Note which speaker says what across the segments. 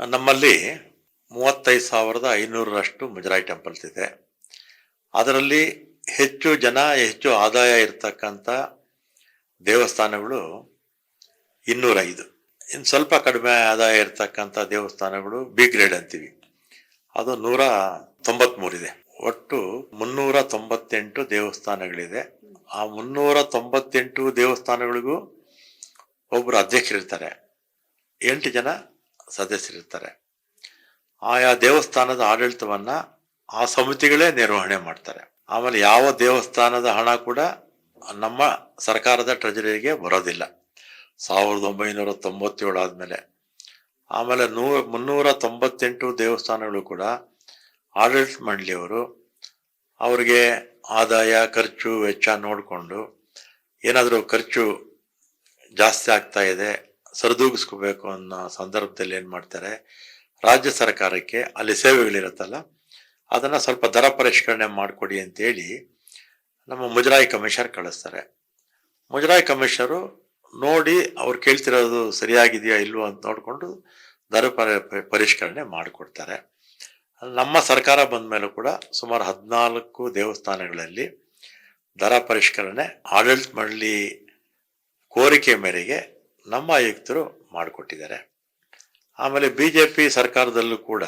Speaker 1: ನಮ್ಮಲ್ಲಿ ಮೂವತ್ತೈದು ಸಾವಿರದ ಐನೂರರಷ್ಟು ಮುಜರಾಯಿ ಟೆಂಪಲ್ಸ್ ಇದೆ. ಅದರಲ್ಲಿ ಹೆಚ್ಚು ಜನ, ಹೆಚ್ಚು ಆದಾಯ ಇರತಕ್ಕಂಥ ದೇವಸ್ಥಾನಗಳು ಇನ್ನೂರೈದು. ಇನ್ನು ಸ್ವಲ್ಪ ಕಡಿಮೆ ಆದಾಯ ಇರತಕ್ಕಂಥ ದೇವಸ್ಥಾನಗಳು ಬಿ ಗ್ರೇಡ್ ಅಂತೀವಿ. ಅದು ನೂರ ತೊಂಬತ್ಮೂರಿದೆ ಒಟ್ಟು ಮುನ್ನೂರ ತೊಂಬತ್ತೆಂಟು ದೇವಸ್ಥಾನಗಳಿದೆ. ಆ ಮುನ್ನೂರ ತೊಂಬತ್ತೆಂಟು ದೇವಸ್ಥಾನಗಳಿಗೂ ಒಬ್ಬರು ಅಧ್ಯಕ್ಷರಿರ್ತಾರೆ. ಎಂಟು ಜನ ಸದಸ್ಯರಿರ್ತಾರೆ. ಆಯಾ ದೇವಸ್ಥಾನದ ಆಡಳಿತವನ್ನ ಆ ಸಮಿತಿಗಳೇ ನಿರ್ವಹಣೆ ಮಾಡ್ತಾರೆ. ಆಮೇಲೆ ಯಾವ ದೇವಸ್ಥಾನದ ಹಣ ಕೂಡ ನಮ್ಮ ಸರ್ಕಾರದ ಟ್ರೆಜರಿಗೆ ಬರೋದಿಲ್ಲ. ಸಾವಿರದ ಒಂಬೈನೂರ ತೊಂಬತ್ತೇಳು ಆದಮೇಲೆ. ಆಮೇಲೆ ನೂ ಮುನ್ನೂರ ತೊಂಬತ್ತೆಂಟು ದೇವಸ್ಥಾನಗಳು ಕೂಡ ಆಡಳಿತ ಮಂಡಳಿಯವರು ಅವರಿಗೆ ಆದಾಯ, ಖರ್ಚು ವೆಚ್ಚ ನೋಡಿಕೊಂಡು ಏನಾದರೂ ಖರ್ಚು ಜಾಸ್ತಿ ಆಗ್ತಾ ಇದೆ ಸರಿದೂಗಿಸ್ಕೋಬೇಕು ಅನ್ನೋ ಸಂದರ್ಭದಲ್ಲಿ ಏನು ಮಾಡ್ತಾರೆ, ರಾಜ್ಯ ಸರ್ಕಾರಕ್ಕೆ ಅಲ್ಲಿ ಸೇವೆಗಳಿರುತ್ತಲ್ಲ, ಅದನ್ನು ಸ್ವಲ್ಪ ದರ ಪರಿಷ್ಕರಣೆ ಮಾಡಿಕೊಡಿ ಅಂತೇಳಿ ನಮ್ಮ ಮುಜರಾಯಿ ಕಮಿಷನರ್ ಕಳಿಸ್ತಾರೆ. ಮುಜರಾಯಿ ಕಮಿಷನರು ನೋಡಿ ಅವ್ರು ಕೇಳ್ತಿರೋದು ಸರಿಯಾಗಿದೆಯಾ ಇಲ್ವೋ ಅಂತ ನೋಡಿಕೊಂಡು ದರ ಪರಿ, ಪರಿಷ್ಕರಣೆ ಮಾಡಿಕೊಡ್ತಾರೆ. ನಮ್ಮ ಸರ್ಕಾರ ಬಂದ ಮೇಲೂ ಕೂಡ ಸುಮಾರು ಹದಿನಾಲ್ಕು ದೇವಸ್ಥಾನಗಳಲ್ಲಿ ದರ ಪರಿಷ್ಕರಣೆ ಆಡಳಿತ ಮಂಡಳಿ ಕೋರಿಕೆ ಮೇರೆಗೆ ನಮ್ಮ ಆಯುಕ್ತರು ಮಾಡಿಕೊಟ್ಟಿದ್ದಾರೆ. ಆಮೇಲೆ ಬಿ ಜೆ ಪಿ ಸರ್ಕಾರದಲ್ಲೂ ಕೂಡ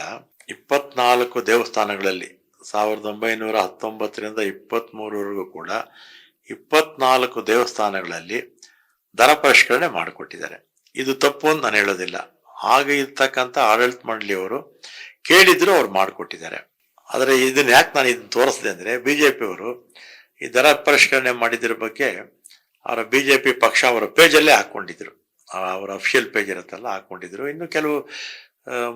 Speaker 1: ಇಪ್ಪತ್ನಾಲ್ಕು ದೇವಸ್ಥಾನಗಳಲ್ಲಿ ಸಾವಿರದ ಒಂಬೈನೂರ ಹತ್ತೊಂಬತ್ತರಿಂದ ಇಪ್ಪತ್ತ್ಮೂರವರೆಗೂ ಕೂಡ ಇಪ್ಪತ್ನಾಲ್ಕು ದೇವಸ್ಥಾನಗಳಲ್ಲಿ ದರ ಪರಿಷ್ಕರಣೆ ಮಾಡಿಕೊಟ್ಟಿದ್ದಾರೆ. ಇದು ತಪ್ಪು ಅಂತ ನಾನು ಹೇಳೋದಿಲ್ಲ. ಆಗ ಇರ್ತಕ್ಕಂಥ ಆಡಳಿತ ಮಂಡಳಿಯವರು ಕೇಳಿದ್ರು ಅವ್ರು ಮಾಡಿಕೊಟ್ಟಿದ್ದಾರೆ. ಆದರೆ ಇದನ್ನ ಯಾಕೆ ನಾನು ಇದನ್ನು ತೋರಿಸಿದೆ ಅಂದರೆ ಬಿ ಜೆ ಪಿಯವರು ಈ ದರ ಪರಿಷ್ಕರಣೆ ಮಾಡಿದ್ರ ಬಗ್ಗೆ ಅವರ ಬಿ ಜೆ ಪಿ ಪಕ್ಷ ಅವರ ಪೇಜಲ್ಲೇ ಹಾಕ್ಕೊಂಡಿದ್ರು ಅವರ ಅಫಿಷಿಯಲ್ ಪೇಜ್ ಇರುತ್ತಲ್ಲ, ಹಾಕೊಂಡಿದ್ರು. ಇನ್ನು ಕೆಲವು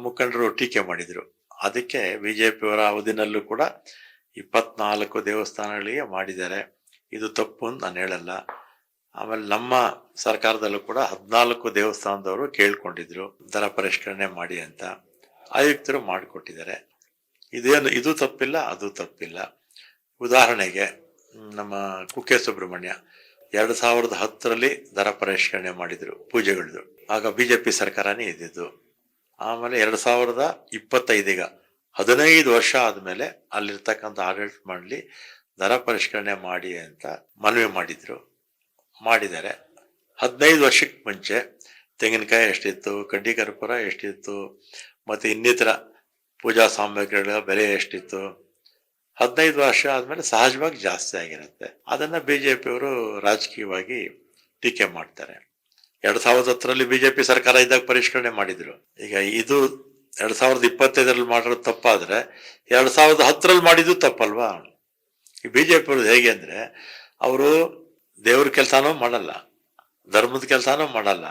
Speaker 1: ಮುಖಂಡರು ಟೀಕೆ ಮಾಡಿದ್ರು. ಅದಕ್ಕೆ ಬಿ ಜೆ ಪಿಯವರ ಅವಧಿನಲ್ಲೂ ಕೂಡ ಇಪ್ಪತ್ನಾಲ್ಕು ದೇವಸ್ಥಾನಗಳಿಗೆ ಮಾಡಿದ್ದಾರೆ. ಇದು ತಪ್ಪು ಅಂತ ನಾನು ಹೇಳಲ್ಲ. ಆಮೇಲೆ ನಮ್ಮ ಸರ್ಕಾರದಲ್ಲೂ ಕೂಡ ಹದಿನಾಲ್ಕು ದೇವಸ್ಥಾನದವರು ಕೇಳ್ಕೊಂಡಿದ್ರು, ದರ ಪರಿಷ್ಕರಣೆ ಮಾಡಿ ಅಂತ. ಆಯುಕ್ತರು ಮಾಡಿಕೊಟ್ಟಿದ್ದಾರೆ. ಇದೇನು, ಇದು ತಪ್ಪಿಲ್ಲ, ಅದು ತಪ್ಪಿಲ್ಲ. ಉದಾಹರಣೆಗೆ, ನಮ್ಮ ಕುಕ್ಕೆ ಸುಬ್ರಹ್ಮಣ್ಯ ಎರಡು ಸಾವಿರದ ಹತ್ತರಲ್ಲಿ ದರ ಪರಿಷ್ಕರಣೆ ಮಾಡಿದ್ರು ಪೂಜೆಗಳದ್ದು ಆಗ ಬಿಜೆಪಿ ಸರ್ಕಾರನೇ ಇದ್ದಿದ್ದು. ಆಮೇಲೆ ಎರಡು ಸಾವಿರದ ಇಪ್ಪತ್ತೈದೀಗ ಹದಿನೈದು ವರ್ಷ ಆದಮೇಲೆ ಅಲ್ಲಿರ್ತಕ್ಕಂಥ ಆಡಳಿತ ಮಾಡಲಿ ದರ ಪರಿಷ್ಕರಣೆ ಮಾಡಿ ಅಂತ ಮನವಿ ಮಾಡಿದ್ರು. ಮಾಡಿದ್ದಾರೆ ಹದಿನೈದು ವರ್ಷಕ್ಕೆ ಮುಂಚೆ ತೆಂಗಿನಕಾಯಿ ಎಷ್ಟಿತ್ತು, ಕಡ್ಡಿ ಕರ್ಪೂರ ಎಷ್ಟಿತ್ತು, ಮತ್ತು ಇನ್ನಿತರ ಪೂಜಾ ಸಾಮಗ್ರಿಗಳ ಬೆಲೆ ಎಷ್ಟಿತ್ತು ಹದಿನೈದು ವರ್ಷ ಆದಮೇಲೆ ಸಹಜವಾಗಿ ಜಾಸ್ತಿ ಆಗಿರುತ್ತೆ. ಅದನ್ನು ಬಿ ಜೆ ಪಿಯವರು ರಾಜಕೀಯವಾಗಿ ಟೀಕೆ ಮಾಡ್ತಾರೆ. ಎರಡು ಸಾವಿರದ ಹತ್ತರಲ್ಲಿ ಬಿ ಜೆ ಪಿ ಸರ್ಕಾರ ಇದ್ದಾಗ ಪರಿಷ್ಕರಣೆ ಮಾಡಿದ್ರು. ಈಗ ಇದು ಎರಡು ಸಾವಿರದ ಇಪ್ಪತ್ತೈದರಲ್ಲಿ ಮಾಡಿರೋದು ತಪ್ಪಾದರೆ ಎರಡು ಸಾವಿರದ ಹತ್ತರಲ್ಲಿ ಮಾಡಿದ್ದು ತಪ್ಪಲ್ವಾ? ಈ ಬಿ ಜೆ ಪಿಯವ್ರದ್ದು ಹೇಗೆ ಅಂದರೆ ಅವರು ದೇವ್ರ ಕೆಲಸನೂ ಮಾಡಲ್ಲ, ಧರ್ಮದ ಕೆಲಸನೂ ಮಾಡಲ್ಲ.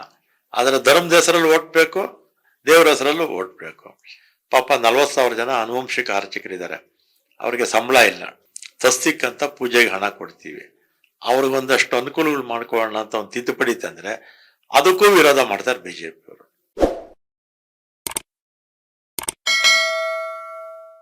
Speaker 1: ಆದರೆ ಧರ್ಮದ ಹೆಸರಲ್ಲಿ ಓಟ್ಬೇಕು ದೇವ್ರ ಹೆಸರಲ್ಲೂ ಓಟ್ಬೇಕು ಪಾಪ ನಲ್ವತ್ತು ಸಾವಿರ ಜನ ಅನುವಂಶಿಕ ಅರ್ಚಕರಿದ್ದಾರೆ ಅವ್ರಿಗೆ ಸಂಬಳ ಇಲ್ಲ. ತಸ್ತಿಕ್ ಅಂತ ಪೂಜೆಗೆ ಹಣ ಕೊಡ್ತೀವಿ. ಅವ್ರಿಗೊಂದಷ್ಟು ಅನುಕೂಲಗಳು ಮಾಡ್ಕೊಳ್ಳೋಣ ಅಂತ ಒಂದು ತಿದ್ದುಪಡಿ ತಂದ್ರೆ ಅದಕ್ಕೂ ವಿರೋಧ ಮಾಡ್ತಾರೆ ಬಿ ಜೆ ಪಿಯವರು